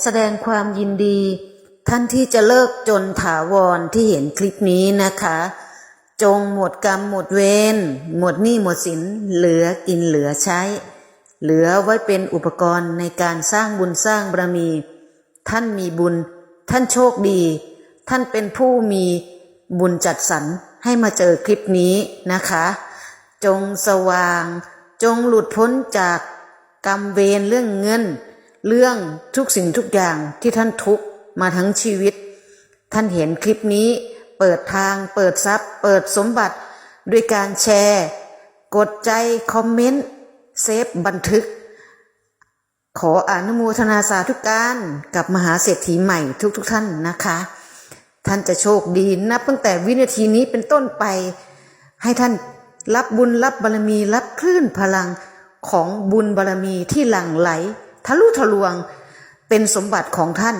แสดงความยินดี ท่านที่จะเลิกจนถาวรที่เห็นคลิปนี้นะคะ จงหมดกรรมหมดเวรหมดหนี้หมดสินเหลือกินเหลือใช้ เหลือไว้เป็นอุปกรณ์ในการสร้างบุญสร้างบารมี ท่านมีบุญ ท่านโชคดี ท่านเป็นผู้มีบุญจัดสรรให้มาเจอคลิปนี้นะคะ จงสว่าง จงหลุดพ้นจากกรรมเวรเรื่องเงิน เรื่องทุกสิ่งทุกอย่างที่ท่านทุกมาทั้งชีวิต ท่านเห็นคลิปนี้เปิดทาง เปิดทรัพย์ เปิดสมบัติด้วยการแชร์ กดใจ คอมเมนต์เซฟบันทึก ขออนุโมทนาสาธุการกับมหาเศรษฐีใหม่ทุกๆทท่านนะคะ ท่านจะโชคดีนับตั้งแต่วินาทีนี้เป็นต้นไป ให้ท่านรับบุญรับบารมีรับคลื่นพลังของบุญบารมีที่หลั่งไหล ทะลุทะลวงเป็นสมบัติของท่าน